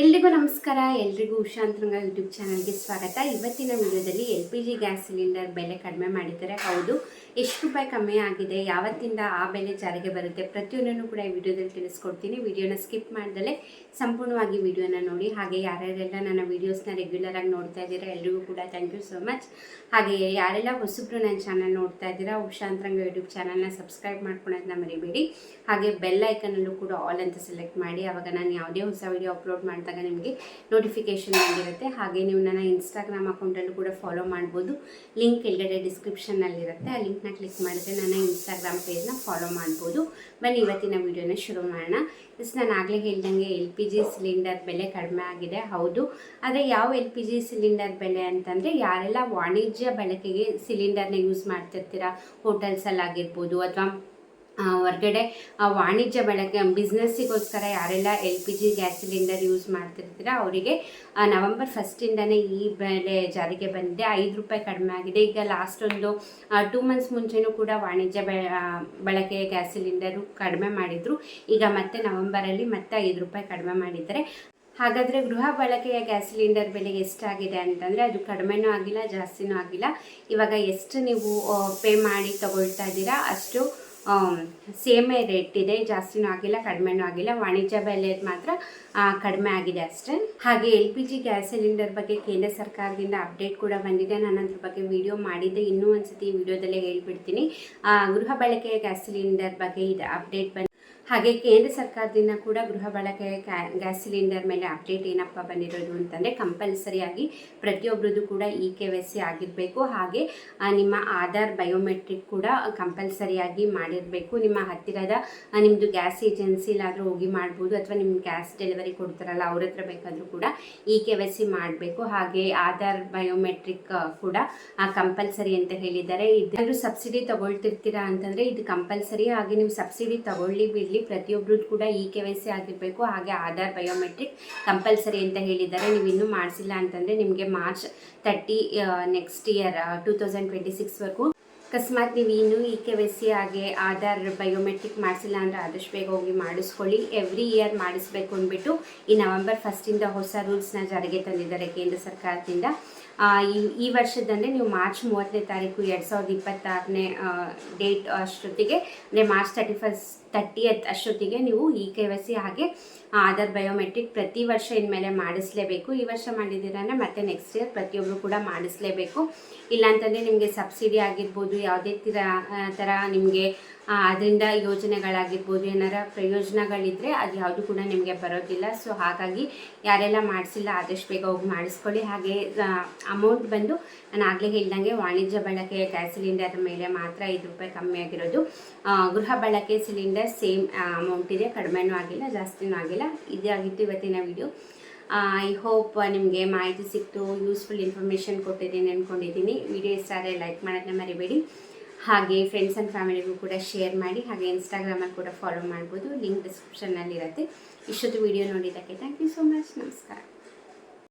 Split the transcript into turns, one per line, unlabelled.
ಎಲ್ರಿಗೂ ನಮಸ್ಕಾರ, ಎಲ್ರಿಗೂ ಉಷಾಂತರಂಗ ಯೂಟ್ಯೂಬ್ ಚಾನಲ್ಗೆ ಸ್ವಾಗತ. ಇವತ್ತಿನ ವಿಡಿಯೋದಲ್ಲಿ L P G gas cylinder ಬೆಲೆ ಕಡಿಮೆ ಮಾಡಿದ್ದಾರೆ. ಹೌದು, ಎಷ್ಟು ರೂಪಾಯಿ ಕಮ್ಮಿ ಆಗಿದೆ, ಯಾವತ್ತಿಂದ ಆ ಬೆಲೆ ಜಾರಿಗೆ ಬರುತ್ತೆ ಪ್ರತಿಯೊಂದನ್ನು ಕೂಡ ಈ ವಿಡಿಯೋದಲ್ಲಿ ತಿಳಿಸ್ಕೊಡ್ತೀನಿ. ವಿಡಿಯೋನ ಸ್ಕಿಪ್ ಮಾಡ್ದಲೇ ಸಂಪೂರ್ಣವಾಗಿ ವಿಡಿಯೋನ ನೋಡಿ. ಹಾಗೆ ಯಾರ್ಯಾರೆಲ್ಲ ನನ್ನ ವೀಡಿಯೋಸ್ನ ರೆಗ್ಯುಲರ್ ಆಗಿ ನೋಡ್ತಾ ಇದ್ದೀರಾ, ಎಲ್ರಿಗೂ ಕೂಡ ಥ್ಯಾಂಕ್ ಯು ಸೋ ಮಚ್ ಹಾಗೆ ಯಾರೆಲ್ಲ ಹೊಸಬ್ರು ನನ್ನ ಚಾನಲ್ ನೋಡ್ತಾ ಇದ್ದೀರಾ ಉಷಾಂತರಂಗ ಯೂಟ್ಯೂಬ್ ಚಾನಲ್ನ ಸಬ್ಸ್ಕ್ರೈಬ್ ಮಾಡ್ಕೊಳೋದನ್ನ ಮರಿಬೇಡಿ. ಹಾಗೆ ಬೆಲ್ ಐಕನಲ್ಲೂ ಕೂಡ ಆಲ್ ಅಂತ ಸೆಲೆಕ್ಟ್ ಮಾಡಿ. ಆವಾಗ ನಾನು ಯಾವುದೇ ಹೊಸ ವಿಡಿಯೋ ಅಪ್ಲೋಡ್ ಮಾಡಿದಾಗ ನಿಮಗೆ ನೋಟಿಫಿಕೇಶನ್ ಆಗಿರುತ್ತೆ ಹಾಗೆ ನೀವು ನನ್ನ ಇನ್ಸ್ಟಾಗ್ರಾಮ್ ಅಕೌಂಟಲ್ಲೂ ಕೂಡ ಫಾಲೋ ಮಾಡ್ಬೋದು. ಲಿಂಕ್ ಕೆಳಗಡೆ ಡಿಸ್ಕ್ರಿಪ್ಷನ್ನಲ್ಲಿರುತ್ತೆ ಆ ಲಿಂಕ್ನ ಕ್ಲಿಕ್ ಮಾಡಿದ್ರೆ ನನ್ನ ಇನ್ಸ್ಟಾಗ್ರಾಮ್ ಪೇಜ್ನ ಫಾಲೋ ಮಾಡ್ಬೋದು. ಬನ್ನಿ, ಇವತ್ತಿನ ವಿಡಿಯೋನ ಶುರು ಮಾಡೋಣ. ಎಸ್ ನಾನು ಆಗಲೇ ಹೇಳ್ದಂಗೆ ಎಲ್ ಪಿ ಜಿ ಸಿಲಿಂಡರ್ ಬೆಲೆ ಕಡಿಮೆ ಆಗಿದೆ. ಹೌದು. ಆದರೆ ಯಾವ ಎಲ್ ಪಿ ಜಿ ಸಿಲಿಂಡರ್ ಬೆಲೆ ಅಂತಂದರೆ ಯಾರೆಲ್ಲ ವಾಣಿಜ್ಯ ಬಳಕೆಗೆ ಸಿಲಿಂಡರ್ನ ಯೂಸ್ ಮಾಡ್ತಿರ್ತೀರಾ? ಹೋಟೆಲ್ಸಲ್ಲಾಗಿರ್ಬೋದು ಅಥವಾ ಹೊರ್ಗಡೆ ವಾಣಿಜ್ಯ ಬಳಕೆ ಬಿಸ್ನೆಸ್ಸಿಗೋಸ್ಕರ ಯಾರೆಲ್ಲ L P G gas cylinder use ಮಾಡ್ತಿರ್ತೀರ, ಅವರಿಗೆ ನವಂಬರ್ ಫಸ್ಟಿಂದನೇ ಈ ಬೆಲೆ ಜಾರಿಗೆ ಬಂದಿದೆ. ಐದು ರೂಪಾಯಿ ಕಡಿಮೆ ಆಗಿದೆ. ಈಗ ಲಾಸ್ಟ್ ಒಂದು ಟೂ ಮಂತ್ಸ್ ಮುಂಚೆನೂ ಕೂಡ ವಾಣಿಜ್ಯ ಬಳಕೆ ಗ್ಯಾಸ್ ಸಿಲಿಂಡರು ಕಡಿಮೆ ಮಾಡಿದರು. ಈಗ ಮತ್ತೆ ನವಂಬರಲ್ಲಿ ಮತ್ತೆ ಐದು ರೂಪಾಯಿ ಕಡಿಮೆ ಮಾಡಿದ್ದಾರೆ. ಹಾಗಾದರೆ ಗೃಹ ಬಳಕೆಯ ಗ್ಯಾಸ್ ಸಿಲಿಂಡರ್ ಬೆಲೆ ಎಷ್ಟಾಗಿದೆ ಅಂತಂದರೆ ಅದು ಕಡಿಮೆನೂ ಆಗಿಲ್ಲ, ಜಾಸ್ತಿನೂ ಆಗಿಲ್ಲ. ಇವಾಗ ಎಷ್ಟು ನೀವು ಪೇ ಮಾಡಿ ತಗೊಳ್ತಾ ಇದ್ದೀರಾ, ಅಷ್ಟು ಸೇಮೇ ರೇಟ್ ಇದೆ, ಜಾಸ್ತಿನೂ ಆಗಿಲ್ಲ, ಕಡಿಮೆನೂ ಆಗಿಲ್ಲ. ವಾಣಿಜ್ಯ ಬೆಲೆ ಮಾತ್ರ ಕಡಿಮೆ ಆಗಿದೆ ಅಷ್ಟೇ. ಹಾಗೆ L P G gas cylinder ಬಗ್ಗೆ ಕೇಂದ್ರ ಸರ್ಕಾರದಿಂದ ಅಪ್ಡೇಟ್ ಕೂಡ ಬಂದಿದೆ. ನಾನು ಅದ್ರ ಬಗ್ಗೆ ವಿಡಿಯೋ ಮಾಡಿದ್ದೆ. ಇನ್ನೂ ಒಂದ್ಸತಿ ಸತಿ ವಿಡಿಯೋದಲ್ಲೇ ಹೇಳ್ಬಿಡ್ತೀನಿ. ಗೃಹ ಬಳಕೆಯ ಗ್ಯಾಸ್ ಸಿಲಿಂಡರ್ ಬಗ್ಗೆ ಇದು ಅಪ್ಡೇಟ್ ಬಂದು ಹಾಗೆ ಕೇಂದ್ರ ಸರ್ಕಾರದಿಂದ ಕೂಡ ಗೃಹ ಬಳಕೆಯ ಗ್ಯಾಸ್ ಸಿಲಿಂಡರ್ ಮೇಲೆ ಅಪ್ಡೇಟ್ ಏನಪ್ಪ ಬಂದಿರೋದು ಅಂತಂದರೆ ಕಂಪಲ್ಸರಿಯಾಗಿ ಪ್ರತಿಯೊಬ್ಬರದ್ದು ಕೂಡ ಇ ಕೆ ವೈ ಸಿ ಆಗಿರಬೇಕು. ಹಾಗೆ ನಿಮ್ಮ ಆಧಾರ್ ಬಯೋಮೆಟ್ರಿಕ್ ಕೂಡ ಕಂಪಲ್ಸರಿಯಾಗಿ ಮಾಡಿರಬೇಕು. ನಿಮ್ಮ ಹತ್ತಿರದ ನಿಮ್ಮದು ಗ್ಯಾಸ್ ಏಜೆನ್ಸಿಲಾದರೂ ಹೋಗಿ ಮಾಡ್ಬೋದು ಅಥವಾ ನಿಮ್ಮ ಗ್ಯಾಸ್ ಡೆಲಿವರಿ ಕೊಡ್ತಾರಲ್ಲ, ಅವ್ರ ಹತ್ರ ಬೇಕಾದರೂ ಕೂಡ ಇ ಕೆ ವೈ ಸಿ ಮಾಡಬೇಕು. ಹಾಗೆ, ಆಧಾರ್ ಬಯೋಮೆಟ್ರಿಕ್ ಕೂಡ ಕಂಪಲ್ಸರಿ ಅಂತ ಹೇಳಿದ್ದಾರೆ. ಇದಾದರೂ ಸಬ್ಸಿಡಿ ತಗೊಳ್ತಿರ್ತೀರಾ ಅಂತಂದರೆ ಇದು ಕಂಪಲ್ಸರಿ. ಹಾಗೆ, ನೀವು ಸಬ್ಸಿಡಿ ತಗೊಳ್ಳಿ ಬಿಡಲಿ. ಪ್ರತಿಯೊಬ್ಬರು ಕೂಡ ಇ ಕೆ ವೈ ಸಿ ಆಗಿರಬೇಕು, ಹಾಗೆ ಆಧಾರ್ ಬಯೋಮೆಟ್ರಿಕ್ ಕಂಪಲ್ಸರಿ ಅಂತ ಹೇಳಿದ್ದಾರೆ. ನೀವು ಇನ್ನೂ ಮಾಡಿಸಿಲ್ಲ ಅಂತಂದರೆ ನಿಮಗೆ March thirty next year two thousand twenty ಸಿಕ್ಸ್ವರೆಗೂ ಅಕಸ್ಮಾತ್ ನೀವು ಇನ್ನೂ ಇ ಕೆ ವೈ ಸಿ ಹಾಗೆ ಆಧಾರ್ ಬಯೋಮೆಟ್ರಿಕ್ ಮಾಡಿಸಿಲ್ಲ ಅಂದರೆ ಆದಷ್ಟು ಬೇಗ ಹೋಗಿ ಮಾಡಿಸ್ಕೊಳ್ಳಿ. ಎವ್ರಿ ಇಯರ್ ಮಾಡಿಸ್ಬೇಕು ಅಂದ್ಬಿಟ್ಟು ಈ ನವೆಂಬರ್ ಫಸ್ಟಿಂದ ಹೊಸ ರೂಲ್ಸ್ನ ಜಾರಿಗೆ ತಂದಿದ್ದಾರೆ ಕೇಂದ್ರ ಸರ್ಕಾರದಿಂದ. ಈ ಈ ವರ್ಷದಂದರೆ ನೀವು ಮಾರ್ಚ್ ಮೂವತ್ತನೇ ತಾರೀಕು ಎರಡು ಸಾವಿರದ ಇಪ್ಪತ್ತಾರನೇ ಡೇಟ್ ಅಷ್ಟೊತ್ತಿಗೆ, ಅಂದರೆ ಮಾರ್ಚ್ ತರ್ಟಿ ಫಸ್ಟ್ ತರ್ಟಿಯತ್ ಅಷ್ಟೊತ್ತಿಗೆ ನೀವು ಇ ಕೆ ವೈ ಸಿ ಹಾಗೆ ಆಧಾರ್ ಬಯೋಮೆಟ್ರಿಕ್ ಪ್ರತಿ ವರ್ಷ ಇನ್ಮೇಲೆ ಮಾಡಿಸಲೇಬೇಕು. ಈ ವರ್ಷ ಮಾಡಿದ್ದೀರ ಮತ್ತೆ ನೆಕ್ಸ್ಟ್ ಇಯರ್ ಪ್ರತಿಯೊಬ್ಬರು ಕೂಡ ಮಾಡಿಸಲೇಬೇಕು. ಇಲ್ಲಾಂತಂದರೆ ನಿಮಗೆ ಸಬ್ಸಿಡಿ ಆಗಿರ್ಬೋದು ಯಾವುದೇ ಆ, ಥರ ನಿಮಗೆ ಅದರಿಂದ ಯೋಜನೆಗಳಾಗಿರ್ಬೋದು ಏನಾರ ಪ್ರಯೋಜನಗಳಿದ್ದರೆ ಅದು ಯಾವುದು ಕೂಡ ನಿಮಗೆ ಬರೋದಿಲ್ಲ. ಸೊ ಹಾಗಾಗಿ ಯಾರೆಲ್ಲ ಮಾಡಿಸಿಲ್ಲ ಆದಷ್ಟು ಬೇಗ ಹೋಗಿ ಮಾಡಿಸ್ಕೊಳ್ಳಿ. ಹಾಗೆ ಅಮೌಂಟ್ ಬಂದು ನಾನು ಆಗಲೇ ಹೇಳ್ದಂಗೆ ವಾಣಿಜ್ಯ ಬಳಕೆ ಗ್ಯಾಸ್ ಸಿಲಿಂಡರ್ ಮೇಲೆ ಮಾತ್ರ ಐದು ರೂಪಾಯಿ ಕಮ್ಮಿ ಆಗಿರೋದು. ಗೃಹ ಬಳಕೆ ಸಿಲಿಂಡರ್ ಸೇಮ್ ಅಮೌಂಟ್ ಇದೆ. ಕಡಿಮೆನೂ ಆಗಿಲ್ಲ ಜಾಸ್ತಿನೂ ಆಗಿಲ್ಲ. ಇದಾಗಿತ್ತು ಇವತ್ತಿನ ವಿಡಿಯೋ ಐ ಹೋಪ್ ನಿಮಗೆ ಮಾಹಿತಿ ಸಿಕ್ತು ಯೂಸ್ಫುಲ್ ಇನ್ಫಾರ್ಮೇಷನ್ ಕೊಟ್ಟಿದ್ದೀನಿ ಅಂದ್ಕೊಂಡಿದ್ದೀನಿ ವಿಡಿಯೋ ಇಷ್ಟ ಆದರೆ ಲೈಕ್ ಮಾಡೋದನ್ನ ಮರಿಬೇಡಿ. ಹಾಗೆ ಫ್ರೆಂಡ್ಸ್ ಆ್ಯಂಡ್ ಫ್ಯಾಮಿಲಿಗೂ ಕೂಡ ಶೇರ್ ಮಾಡಿ, ಹಾಗೆ ಇನ್ಸ್ಟಾಗ್ರಾಮಲ್ಲಿ ಕೂಡ ಫಾಲೋ ಮಾಡ್ಬೋದು. ಲಿಂಕ್ ಡಿಸ್ಕ್ರಿಪ್ಷನ್ನಲ್ಲಿರುತ್ತೆ ಇಷ್ಟೊತ್ತು ವಿಡಿಯೋ ನೋಡಿದ್ದಕ್ಕೆ ಥ್ಯಾಂಕ್ ಯು ಸೋ ಮಚ್ ನಮಸ್ಕಾರ.